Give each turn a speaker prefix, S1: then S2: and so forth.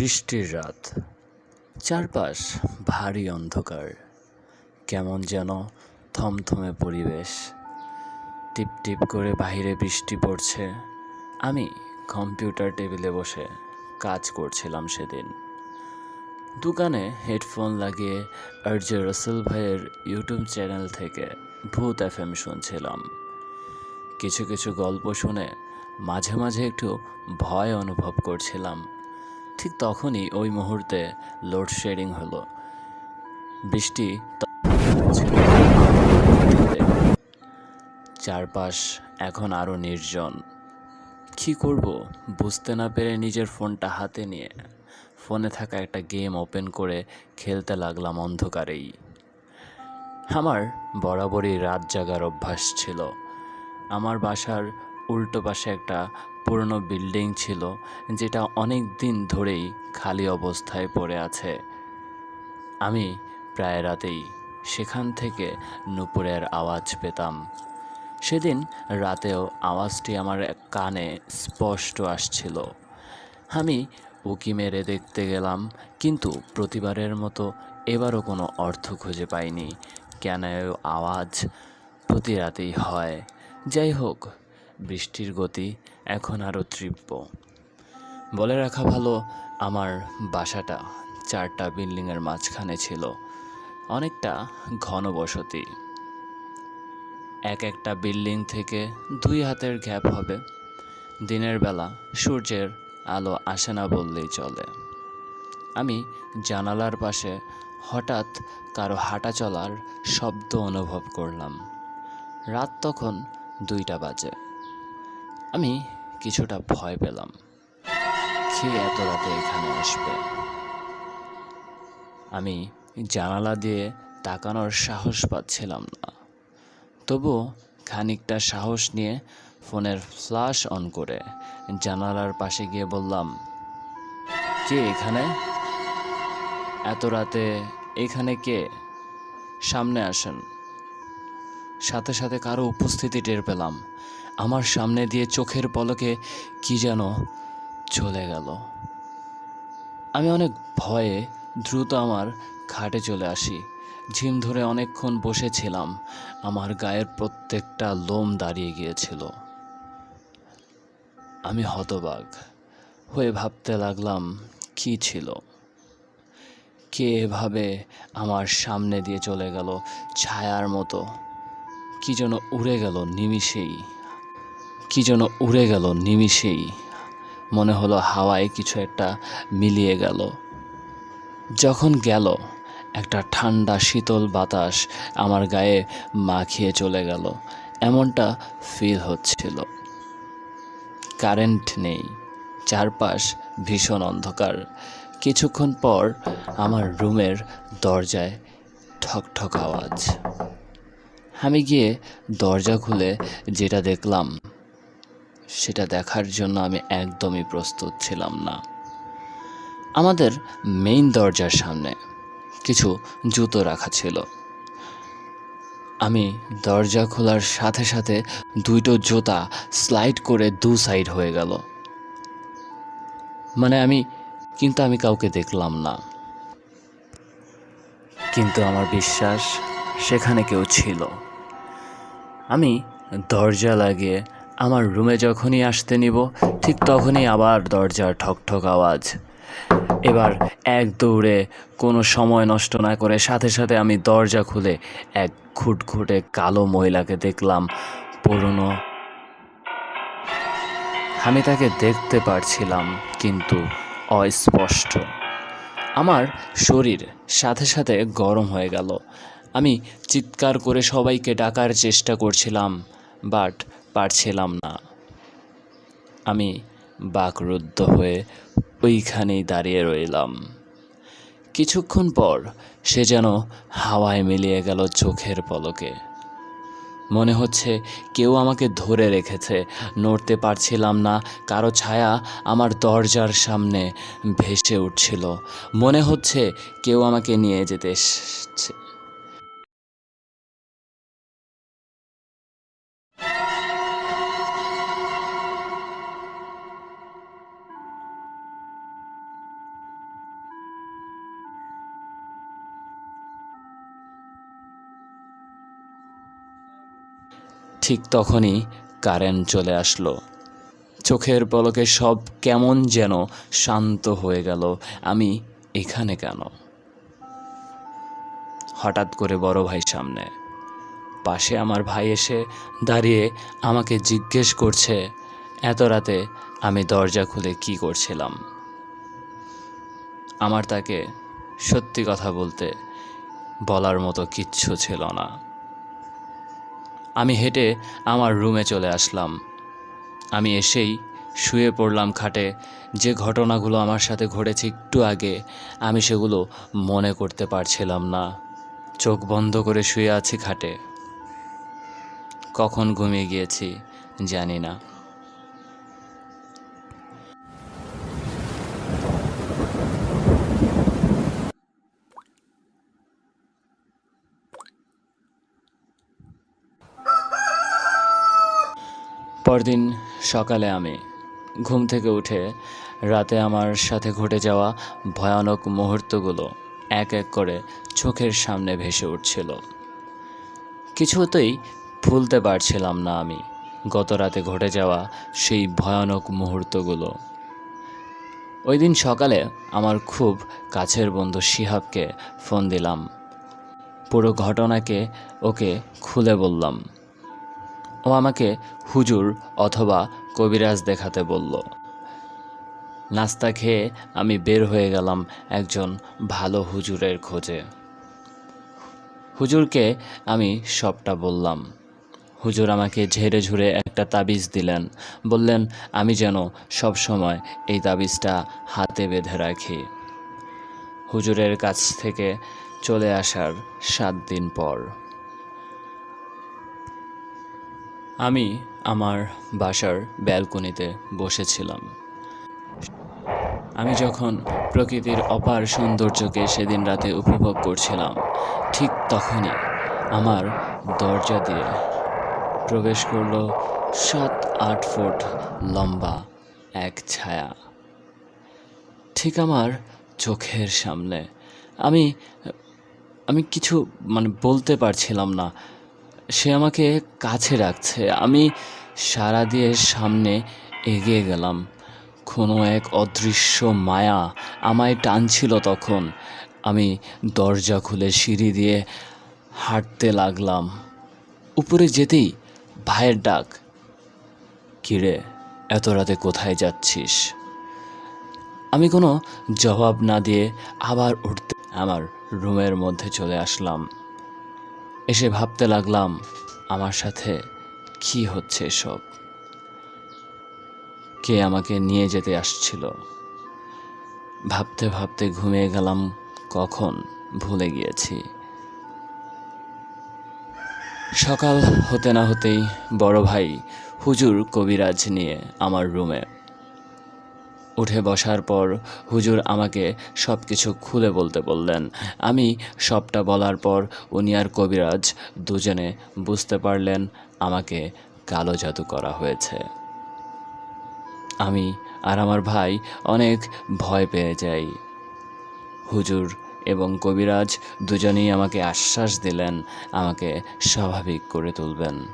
S1: বৃষ্টির রাত। চারপাশ ভারী অন্ধকার। কেমন যেন থমথমে পরিবেশ। টিপ টিপ করে বাইরে বৃষ্টি পড়ছে। আমি কম্পিউটার টেবিলে বসে কাজ করছিলাম সেদিন। দোকানে হেডফোন লাগিয়ে আরজে রসেল ভাইয়ের ইউটিউব চ্যানেল থেকে ভূত এফ এম শুনছিলাম। কিছু কিছু গল্প শুনে মাঝে মাঝে একটু ভয় অনুভব করছিলাম। ঠিক তখনই ওই মুহূর্তে লোডশেডিং হলো। বৃষ্টি। চারপাশ এখন আরও নির্জন। কী করব? বুঝতে না পেরে নিজের ফোনটা হাতে নিয়ে ফোনে থাকা একটা গেম ওপেন করে খেলতে লাগলাম অন্ধকারেই। আমার বরাবরই রাত জাগার অভ্যাস ছিল। আমার বাসার উল্টো পাশে একটা পুরনো বিল্ডিং ছিল, যেটা অনেক দিন ধরেই খালি অবস্থায় পড়ে আছে। আমি প্রায় রাতেই সেখান থেকে নুপুরের আওয়াজ পেতাম। সেদিন রাতেও আওয়াজটি আমার কানে স্পষ্ট আসছিল। আমি উকি মেরে দেখতে গেলাম, কিন্তু প্রতিবারের মতো এবারও কোনো অর্থ খুঁজে পাইনি। কেন আওয়াজ প্রতি রাতেই হয়? যাই হোক বৃষ্টির গতি এখন আরও তীব্র। বলে রাখা ভালো, আমার বাসাটা চারটা বিল্ডিংয়ের মাঝখানে ছিল। অনেকটা ঘনবসতি। এক একটা বিল্ডিং থেকে দুই হাতের গ্যাপ হবে। দিনের বেলা সূর্যের আলো আসে না বললেই চলে। আমি জানালার পাশে হঠাৎ কারও হাঁটা চলার শব্দ অনুভব করলাম। রাত তখন দুইটা বাজে। আমি কিছুটা ভয় পেলাম। কে এত রাতে এখানে আসবে? আমি জানালা দিয়ে তাকানোর সাহস পাচ্ছিলাম না। তবু খানিকটা সাহস নিয়ে ফোনের ফ্ল্যাশ অন করে জানালার পাশে গিয়ে বললাম, কে এখানে? এত রাতে এখানে কে? সামনে আসেন। সাথে সাথে কারও উপস্থিতি টের পেলাম। আমার সামনে দিয়ে চোখের পলকে কি যেন চলে গেল। আমি অনেক ভয়ে দ্রুত আমার খাটে চলে আসি। ঝিম ধরে অনেকক্ষণ বসেছিলাম। আমার গায়ের প্রত্যেকটা লোম দাঁড়িয়ে গিয়েছিল। আমি হতবাক হয়ে ভাবতে লাগলাম, কি ছিল? কে এভাবে আমার সামনে দিয়ে চলে গেল? ছায়ার মতো। কি যেন উড়ে গেল নিমিষেই। কি যেন উড়ে গেল নিমিষেই। মনে হলো হাওয়ায় কিছু একটা মিলিয়ে গেল। যখন গেল, একটা ঠান্ডা শীতল বাতাস আমার গায়ে মাখিয়ে চলে গেল। এমনটা ফিল হচ্ছিল। কারেন্ট নেই, চারপাশ ভীষণ অন্ধকার। কিছুক্ষণ পর আমার রুমের দরজায় ঠক ঠক আওয়াজ। আমি গিয়ে দরজা খুলে যেটা দেখলাম সেটা দেখার জন্য আমি একদমই প্রস্তুত ছিলাম না। আমাদের মেইন দরজার সামনে কিছু জুতো রাখা ছিল। আমি দরজা খোলার সাথে সাথে দুইটো জুতা স্লাইড করে দু সাইড হয়ে গেল। মানে আমি, কিন্তু আমি কাউকে দেখলাম না। কিন্তু আমার বিশ্বাস সেখানে কেউ ছিল। আমি দরজা লাগিয়ে আমার রুমে যখনই আসতে নিব, ঠিক তখনই আবার দরজার ঠকঠক আওয়াজ। এবার এক দৌড়ে কোনো সময় নষ্ট না করে সাথে সাথে আমি দরজা খুলে এক ঘুটঘুটে কালো মহিলাকে দেখলাম, পুরনো। আমি তাকে দেখতে পারছিলাম, কিন্তু অস্পষ্ট। আমার শরীর সাথে সাথে গরম হয়ে গেল। আমি চিৎকার করে সবাইকে ডাকার চেষ্টা করছিলাম, বাট পারছিলাম না। আমি বাকরুদ্ধ হয়ে ওইখানেই দাঁড়িয়ে রইলাম। কিছুক্ষণ পর সে যেন হাওয়ায় মিলিয়ে গেল চোখের পলকে। মনে হচ্ছে কেউ আমাকে ধরে রেখেছে। নড়তে পারছিলাম না, কারও ছায়া আমার দরজার সামনে ভেসে উঠছিল। মনে হচ্ছে কেউ আমাকে নিয়ে যেতে ঠিক তখনই কারেন্ট চলে আসলো। চোখের পলকে সব কেমন যেন শান্ত হয়ে গেল। আমি এখানে কেন? হঠাৎ করে বড় ভাই সামনে। পাশে আমার ভাই এসে দাঁড়িয়ে আমাকে জিজ্ঞেস করছে, এত রাতে আমি দরজা খুলে কি করছিলাম? আমার তাকে সত্যি কথা বলতে বলার মতো কিচ্ছু ছিল না। আমি হেঁটে আমার রুমে চলে আসলাম। আমি এসেই শুয়ে পড়লাম খাটে। যে ঘটনাগুলো আমার সাথে ঘটেছে একটু আগে, আমি সেগুলো মনে করতে পারছিলাম না। চোখ বন্ধ করে শুয়ে আছি খাটে। কখন ঘুমিয়ে গিয়েছি জানি না। পরদিন সকালে আমি ঘুম থেকে উঠে রাতে আমার সাথে ঘটে যাওয়া ভয়ানক মুহূর্তগুলো এক এক করে চোখের সামনে ভেসে উঠছিল। কিছুতেই ভুলতে পারছিলাম না আমি গত রাতে ঘটে যাওয়া সেই ভয়ানক মুহূর্তগুলো। ওই দিন সকালে আমার খুব কাছের বন্ধু শিহাবকে ফোন দিলাম। পুরো ঘটনাকে ওকে খুলে বললাম। ও আমাকে হুজুর অথবা কবিরাজ দেখাতে বলল। নাস্তা খেয়ে আমি বের হয়ে গেলাম একজন ভালো হুজুরের খোঁজে। হুজুরকে আমি সবটা বললাম। হুজুর আমাকে ঝেড়ে ঝুড়ে একটা তাবিজ দিলেন। বললেন, আমি যেন সব সময় এই তাবিজটা হাতে বেঁধে রাখি। হুজুরের কাছ থেকে চলে আসার সাত দিন পর। আমি আমার বাসার ব্যালকনিতে বসেছিলাম। আমি যখন প্রকৃতির অপার সৌন্দর্যকে সেদিন রাতে উপভোগ করছিলাম, ঠিক তখনই আমার দরজা দিয়ে প্রবেশ করল সাত আট ফুট লম্বা এক ছায়া। ঠিক আমার চোখের সামনে। আমি আমি কিছু মানে বলতে পারছিলাম না। সে আমাকে কাছে রাখছে। আমি সারা দিয়ে সামনে এগিয়ে গেলাম। কোনো এক অদৃশ্য মায়া আমায় টানছিল তখন। আমি দরজা খুলে সিঁড়ি দিয়ে হাঁটতে লাগলাম। উপরে যেতেই ভাইয়ের ডাক কিরে এত রাতে কোথায় যাচ্ছিস? আমি কোনো জবাব না দিয়ে আবার উঠতে আমার রুমের মধ্যে চলে আসলাম। এসে ভাবতে লাগলাম, আমার সাথে কি হচ্ছে এসব? কে আমাকে নিয়ে যেতে আসছিল? ভাবতে ভাবতে ঘুমিয়ে গেলাম, কখন ভুলে গিয়েছি। সকাল হতে না হতেই বড় ভাই হুজুর কবিরাজ নিয়ে আমার রুমে উঠে বসার পর হুজুর আমাকে সব কিছু খুলে বলতে বললেন। আমি সবটা বলার পর উনি আর কবিরাজ দুজনে বুঝতে পারলেন আমাকে কালো জাদু করা হয়েছে। আমি আর আমার ভাই অনেক ভয় পেয়ে যাই। হুজুর এবং কবিরাজ দুজনেই আমাকে আশ্বাস দিলেন, আমাকে স্বাভাবিক করে তুলবেন।